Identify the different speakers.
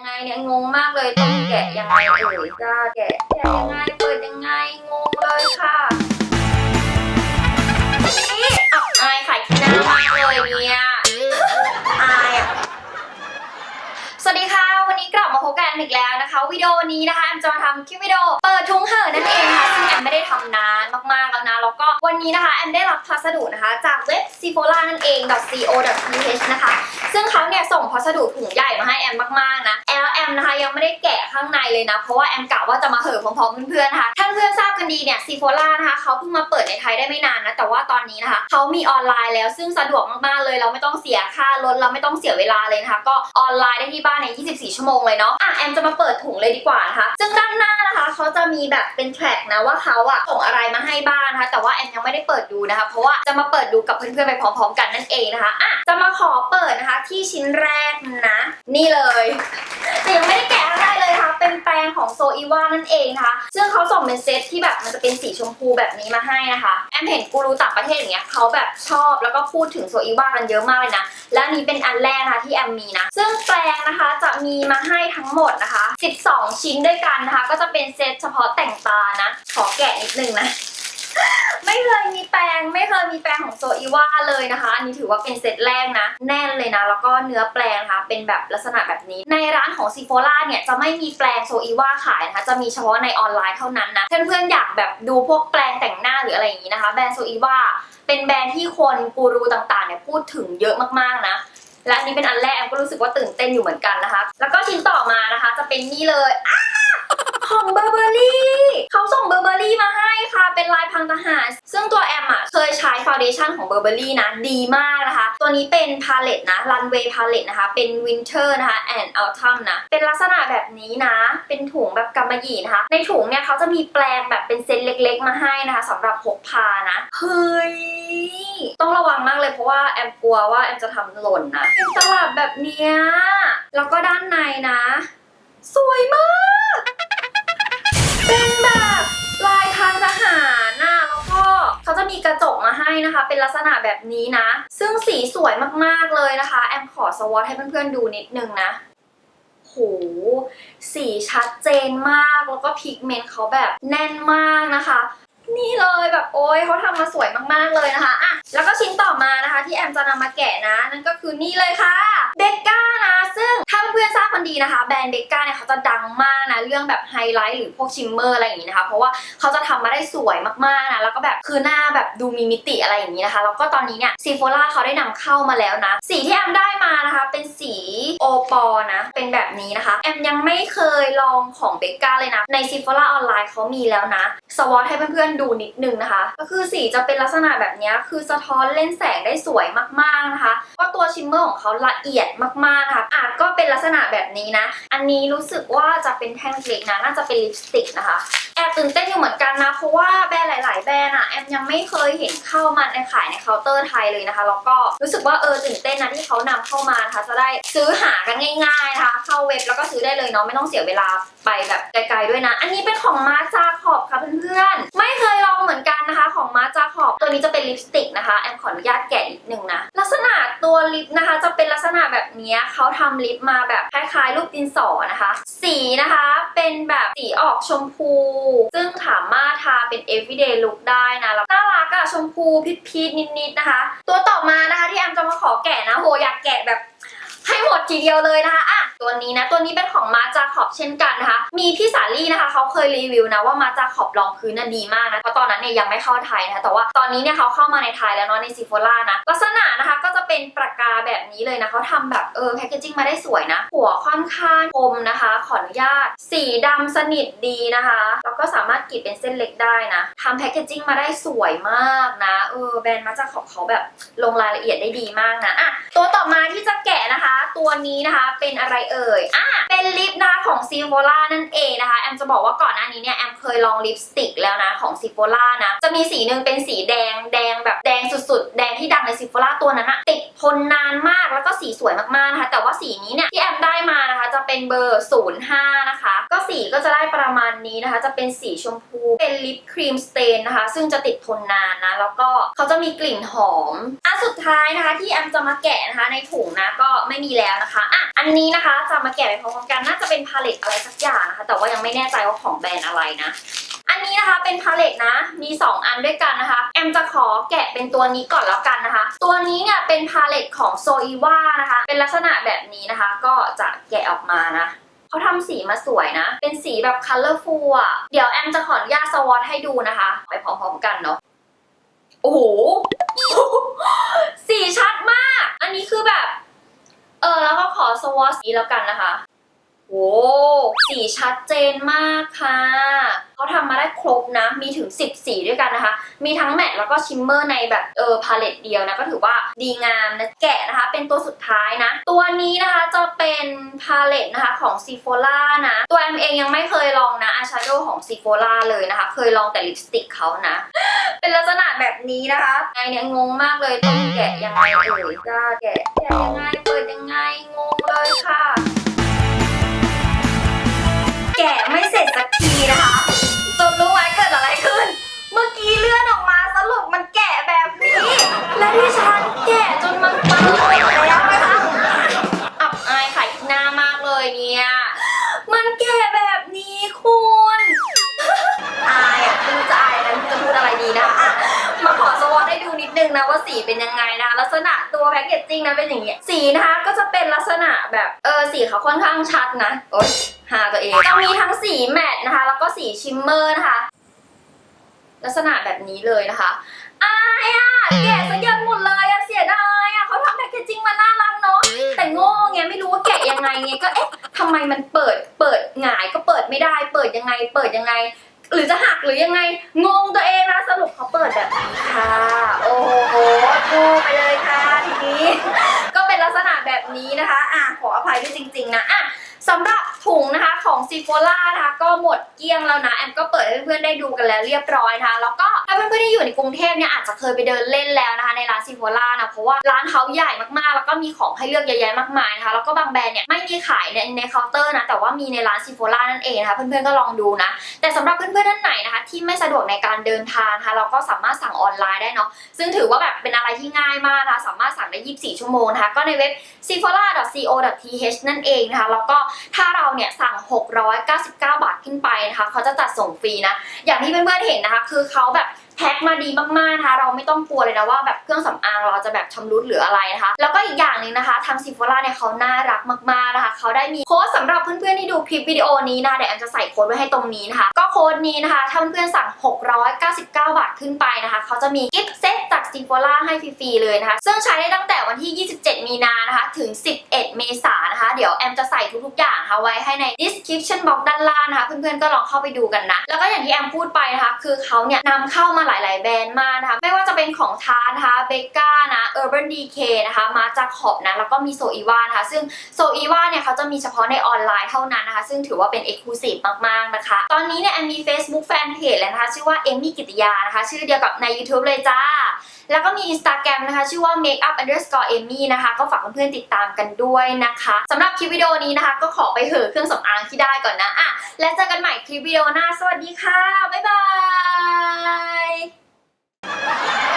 Speaker 1: ยังไงเนี่ยงงมากเลยต้องแกะยังไงเอ่ยจะแกะแกะยังไงเปิดยังไงงงเลยค่ะ บมาพบกันอีกแล้วนะคะวิดีโอนี้นะคะแอมจะมาทำคลิปวิดีโอเปิดทุงเห่อนั่นเองค่ะซึ่งแอมไม่ได้ทำนานมากๆแล้วนะแล้วก็วันนี้นะคะแอมได้รับพัสดุนะคะ จากเว็บ s i f o l a นั่นเอง .co.th นะคะ ซึ่งเขาเนี่ยส่งพัสดุถุงใหญ่มาให้แอมมากๆนะแอลแอมนะคะยังไม่ได้แกะข้างในเลยนะเพราะว่าแอมกะว่าจะมาเห่อพร้อมๆเพื่อนๆนะคะท่านเพื่อนทราบกันดีเนี่ยซีโฟล่านะคะเขาเพิ่งมาเปิดในไทยได้ไม่นานนะแต่ว่าตอนนี้นะคะเขามีออนไลน์แล้วซึ่งสะดวกมากๆเลย เราไม่ต้องเสียค่ารถเราไม่ต้องเสียเวลาเลยนะคะก็ออนไลน์ได้ที่บ้านใน 24 ชั่วโมงเลยเนาะอะแอมจะมาเปิดถุงเลยดีกว่านะคะซึ่งด้านหน้านะคะเขาจะมีแบบเป็นแทร็กนะว่าเขาอะส่งอะไรมาให้บ้างนะคะแต่ว่าแอมยังไม่ได้เปิดดูนะคะ เพราะว่าจะมาเปิดดูกับเพื่อนๆไปพร้อม ๆ กันนั่นเองนะคะอะจะมาขอเปิดนะคะที่ชิ้นแรกนะ นี่เลย แต่ยังไม่ได้แกะอะไรเลยนะคะเป็นแปรงของโซอีวานั่นเองนะคะ ซึ่งเขาส่งเป็นเซตที่แบบมันจะเป็นสีชมพูแบบนี้มาให้นะคะ แอมเห็นกูรูต่างประเทศอย่างเงี้ยเขาแบบชอบแล้วก็พูดถึงโซอีวากันเยอะมากเลยนะ และนนี้เป็นอันแรกนะคะที่แอมมีนะ ซึ่งแปรงนะคะจะมีมาให้ทั้งหมดนะคะ 12 ชิ้นด้วยกันนะคะ ก็จะเป็นเซตเฉพาะแต่งตานะ ขอแกะนิดนึงนะ ไม่เคยมีแปรงไมีแปรงของโซอีวาเลยนะคะ อันนี้ถือว่าเป็นเซตแรกนะ แน่นเลยนะ แล้วก็เนื้อแปรงนะคะเป็นแบบลักษณะแบบนี้ ในร้านของซีโฟล่าเนี่ยจะไม่มีแปรงโซอีวาขายนะคะ จะมีเฉพาะในออนไลน์เท่านั้นนะ เพื่อนๆอยากแบบดูพวกแปรงแต่งหน้าหรืออะไรอย่างนี้นะคะ แบรนด์โซอีวาเป็นแบรนด์ที่คนกูรูต่างๆเนี่ยพูดถึงเยอะมากๆนะและอันนี้เป็นอันแรกก็รู้สึกว่าตื่นเต้นอยู่เหมือนกันนะคะ แล้วก็ชิ้นต่อมานะคะ จะเป็นนี่เลยอ้า ของเบอร์เบอรี่เขาส่งเบอร์เบอรี่มาให้ค่ะ เป็นลายพังทหาร ซึ่งตัวแอมอะเคยใช้ฟาวเดชั่นของเบอร์เบอรี่นะ ดีมากนะคะ ตัวนี้เป็นพาเลตนะรันเวย์พาเลตนะคะ เป็นวินเทอร์นะคะแอนด์อัลทัมนะ เป็นลักษณะแบบนี้นะ เป็นถุงแบบกำมะหยี่นะคะ ในถุงเนี่ยเขาจะมีแปลงแบบเป็นเซตเล็ก ๆ มาให้นะคะสำหรับพกพานะ เฮ้ย ต้องระวังมากเลยเพราะว่าแอมกลัวว่าแอมจะทำหล่นนะ เป็นตลับแบบเนี้ยแล้วก็ด้านในนะ สวยมาก เป็นแบบลายทางทหารน่ะแล้วก็เขาจะมีกระจกมาให้นะคะ เป็นลักษณะแบบนี้นะ ซึ่งสีสวยมากๆเลยนะคะ แอมขอสวอตให้เพื่อนๆดูนิดนึงนะโหสีชัดเจนมากแล้วก็พิกเมนต์เขาแบบแน่นมากนะคะ นี่เลยแบบโอ้ยเขาทำมาสวยมากๆเลยนะคะอะแล้วก็ชิ้นต่อมานะคะ ที่แอมจะนำมาแกะนะ นั่นก็คือนี่เลยค่ะเบกก้านะ ดีนะคะแบรนด์เบก้าเนี่ยเขาจะดังมากนะเรื่องแบบไฮไลท์หรือพวกชิมเมอร์อะไรอย่างนี้นะคะ เพราะว่าเขาจะทำมาได้สวยมากๆนะแล้วก็แบบคือหน้าแบบดูมีมิติอะไรอย่างนี้นะคะแล้วก็ตอนนี้เนี่ยซีโฟล่าเขาได้นำเข้ามาแล้วนะสีที่แอมได้มานะคะเป็นสีโอปอนะเป็นแบบนี้นะคะ แอมยังไม่เคยลองของเบกก้าเลยนะในซีโฟล่าออนไลน์เขามีแล้วนะสวอตให้เพื่อนๆดูนิดนึงนะคะ ก็คือสีจะเป็นลักษณะแบบนี้คือสะท้อนเล่นแสงได้สวยมากๆนะคะก็ตัวชิมเมอร์ของเขาละเอียดมากๆนะคะอาจก็เป็นลักษณะแบบนี้นะ อันนี้รู้สึกว่าจะเป็นแท่งเล็กนะ น่าจะเป็นลิปสติกนะคะ แอบตื่นเต้นอยู่เหมือนกันนะ เพราะว่าแบรนด์หลาย ๆ แบรนด์อะแอมยังไม่เคยเห็นเข้ามาในขายในเคาน์เตอร์ไทยเลยนะคะ แล้วก็รู้สึกว่าเออตื่นเต้นนะที่เขานำเข้ามานะคะ จะได้ซื้อหากันง่าย ๆ นะคะ เข้าเว็บแล้วก็ซื้อได้เลยเนาะ ไม่ต้องเสียเวลาไปแบบไกล ๆ ด้วยนะ อันนี้เป็นของมาจาขอบ เพื่อนๆ ไม่เคยลองเหมือนกันนะคะ ของมาจาขอบตัวนี้จะเป็นลิปสติกนะคะแอมขออนุญาตแกะนิดนึงนะลักษณะตัวลิปนะคะจะเป็นลักษณะแบบนี้เขาทำลิปมาแบบคล้ายๆ รูปดินสอนะคะ สีนะคะเป็นแบบสีออกชมพู ซึ่งสามารถทาเป็น everyday look ได้นะแล้วน่ารักอะชมพูพีชๆนิดๆนะคะ ตัวต่อมานะคะที่แอมจะมาขอแกะนะโหอยากแกะแบบ ให้หมดทีเดียวเลยนะคะอะตัวนี้นะ ตัวนี้เป็นของมาจาขอบเช่นกันนะคะ มีพี่สาลี่นะคะเขาเคยรีวิวนะว่ามาจาขอบรองพื้นน่ะดีมากนะเพราะตอนนั้นเนี่ยยังไม่เข้าไทยนะคะแต่ว่าตอนนี้เนี่ยเขาเข้ามาในไทยแล้วเนาะในซีโฟล่านะลักษณะนะคะก็จะ เป็นปากกาแบบนี้เลยนะเขาทำแบบเออแพคเกจิ้งมาได้สวยนะ หัวค่อนข้างคมนะคะ ขออนุญาต สีดำสนิทดีนะคะ แล้วก็สามารถกรีดเป็นเส้นเล็กได้นะทำแพคเกจิ้งมาได้สวยมากนะเออแบรนด์มาจาขอบเขาแบบลงรายละเอียดได้ดีมากนะอะตัวต่อมาที่จะแกะนะคะ ตัวนี้นะคะเป็นอะไรเอ่ยอะเป็นลิปนะคะของซีโฟล่านั่นเองนะคะแอมจะบอกว่าก่อนหน้านี้เนี่ยแอมเคยลองลิปสติกแล้วนะของซีโฟล่านะจะมีสีหนึ่งเป็นสีแดงแดงแบบ ซีโฟล่าตัวนั้นอะติดทนนานมากแล้วก็สีสวยมากๆนะคะแต่ว่าสีนี้เนี่ยที่แอมได้มานะคะจะเป็นเบอร์ 05 นะคะ ก็สีก็จะได้ประมาณนี้นะคะ จะเป็นสีชมพูเป็นลิปครีมสเตนนะคะ ซึ่งจะติดทนนานนะ แล้วก็เขาจะมีกลิ่นหอมอะสุดท้ายนะคะ ที่แอมจะมาแกะนะคะในถุงนะก็ไม่มีแล้วนะคะอะอันนี้นะคะจะมาแกะไปพร้อมกันน่าจะเป็นพาเลตอะไรสักอย่างนะคะแต่ว่ายังไม่แน่ใจว่าของแบรนด์อะไรนะ อันนี้นะคะเป็นพาเลตนะ มี 2 อันด้วยกันนะคะ แอมจะขอแกะเป็นตัวนี้ก่อนแล้วกันนะคะ ตัวนี้เนี่ยเป็นพาเลตของโซอีวานะคะ เป็นลักษณะแบบนี้นะคะ ก็จะแกะออกมานะเขาทำสีมาสวยนะ เป็นสีแบบ colorful อะ เดี๋ยวแอมจะขออนุญาตสวอตให้ดูนะคะ ไปพร้อมๆกันเนาะ โอ้โห สีชัดมาก อันนี้คือแบบ เออแล้วก็ขอสวอตสีแล้วกันนะคะ โอ้สีชัดเจนมากค่ะ เขาทำมาได้ครบนะ มีถึง 10 สีด้วยกันนะคะ มีทั้งแมตต์แล้วก็ชิมเมอร์ในแบบเออพาเลตเดียวนะ ก็ถือว่าดีงามนะ แกะนะคะ เป็นตัวสุดท้ายนะ ตัวนี้นะคะจะเป็นพาเลตนะคะของซีโฟล่านะ ตัวแอมเองยังไม่เคยลองนะอายแชโดว์ของซีโฟล่าเลยนะคะ เคยลองแต่ลิปสติกเขานะ เป็นลักษณะแบบนี้นะคะไงเนี่ยงงมากเลยต้องแกะยังไงเอ่ยจะแกะแกะยังไงเปิดยังไงงงเลยค่ะ ไม่เสร็จสักทีนะคะจนรู้ไหมเกิดอะไรขึ้น เมื่อกี้เลื่อนออกมาสรุปมันแกะแบบนี้ และที่ฉันแกะจนมันปังหมดแล้วนะคะอับอายขายหน้ามากเลยเนี่ย มันแกะแบบนี้คุณอายอะไม่รู้จะอายนะจะพูดอะไรดีนะอะมาขอสวอตให้ดูนิดนึงนะว่าสีเป็นยังไงนะลักษณะตัวแพคเกจจิ้งนะเป็นอย่างเงี้ยสีนะคะก็จะเป็นลักษณะแบบเออสีเขาค่อนข้างชัดนะโอ๊ย หาตัวเองจะมีทั้งสีแมตต์นะคะ แล้วก็สีชิมเมอร์นะคะ ลักษณะแบบนี้เลยนะคะอายอะแกะซะเยอะหมดเลยอะเสียดายอะเขาทำแพคเกจจิ้งมาน่ารักเนาะแต่โง่ไงไม่รู้ว่าแกะยังไงไงก็เอ๊ะทำไมมันเปิดเปิดหงายก็เปิดไม่ได้ เปิดยังไง เปิดยังไง หรือจะหักหรือยังไงงงตัวเองนะสรุปเขาเปิดแบบนี้ค่ะ โอ้โหโง่ไปเลยค่ะทีนี้ ก็เป็นลักษณะแบบนี้นะคะ อะขออภัยด้วยจริง ๆ นะอะ สำหรับถุงนะคะของซีโฟล่านะคะก็หมดเกลี้ยงแล้วนะแอมก็เปิดให้เพื่อนๆได้ดูกันแล้วเรียบร้อยนะคะแล้วก็ ถ้าเพื่อนๆที่อยู่ในกรุงเทพเนี่ยอาจจะเคยไปเดินเล่นแล้วนะคะในร้านซีโฟล่านะเพราะว่าร้านเขาใหญ่มากๆ แล้วก็มีของให้เลือกเยอะแยะมากมายนะคะแล้วก็บางแบรนด์เนี่ยไม่มีขายในในเคาน์เตอร์นะแต่ว่ามีในร้านซีโฟล่านั่นเองนะคะเพื่อนๆก็ลองดูนะแต่สำหรับเพื่อนๆท่านไหนนะคะที่ไม่สะดวกในการเดินทางนะคะเราก็สามารถสั่งออนไลน์ได้เนาะซึ่งถือว่าแบบเป็นอะไรที่ง่ายมากนะคะสามารถสั่งได้ 24 ชั่วโมงนะคะก็ในเว็บ s i f o l a c o th นั่นเองนะคะแล้วก็ถ้าเราเนี่ยสั่ง 699 บาทขึ้นไปนะคะเขาจะจัดส่งฟรีนะอย่างที่เพื่อนๆเห็นนะคะคือเขาแบบ แพ็คมาดีมากๆนะคะเราไม่ต้องกลัวเลยนะว่าแบบเครื่องสำอางเราจะแบบชำรุดหรืออะไรนะคะ แล้วก็อีกอย่างหนึ่งนะคะ ทางซิฟล่าเนี่ยเขาน่ารักมากๆนะคะเขาได้มีโค้ดสำหรับเพื่อนๆที่ดูคลิปวิดีโอนี้นะคะเดี๋ยวแอมจะใส่โค้ดไว้ให้ตรงนี้นะคะ ก็โค้ดนี้นะคะถ้าเพื่อนๆสั่ง 699 บาทขึ้นไปนะคะเขาจะมีกิฟต์เซตจากซิฟล่าให้ฟรีๆเลยนะคะ ซึ่งใช้ได้ตั้งแต่วันที่ 27 มีนานะคะถึง 11 เมษายนนะคะ เดี๋ยวแอมจะใส่ทุกๆอย่างนะคะไว้ให้ใน description box ด้านล่างนะคะ เพื่อนๆก็ลองเข้าไปดูกันนะแล้วก็อย่างที่แอมพูดไปนะคะคือเขาเนี่ยนำเข้ามาหลาย ๆ แบรนด์มากนะคะ ไม่ว่าจะเป็นของทานะคะเบก้านะเออร์เบิร์นะคะมาจากขอบนะแล้วก็มีโซอีวานะคะ ซึ่งโซอีวาเนี่ยเขาจะมีเฉพาะในออนไลน์เท่านั้นนะคะ ซึ่งถือว่าเป็นเอกลูซีฟมาก ๆ นะคะ ตอนนี้เนี่ยแอมมี Facebook Fanpage แล้วนะคะ ชื่อว่าเอมมี่กิติยานะคะ ชื่อเดียวกับใน YouTube เลยจ้า แล้วก็มี Instagram นะคะ ชื่อว่า makeup underscore amy นะคะ ก็ฝากเพื่อนๆติดตามกันด้วยนะคะสำหรับคลิปวิดีโอนี้นะคะ ก็ขอไปเหอะเครื่องสำอางที่ได้ก่อนนะอะและเจอกันใหม่คลิปวิดีโอหน้า สวัสดีค่ะ บ๊ายบาย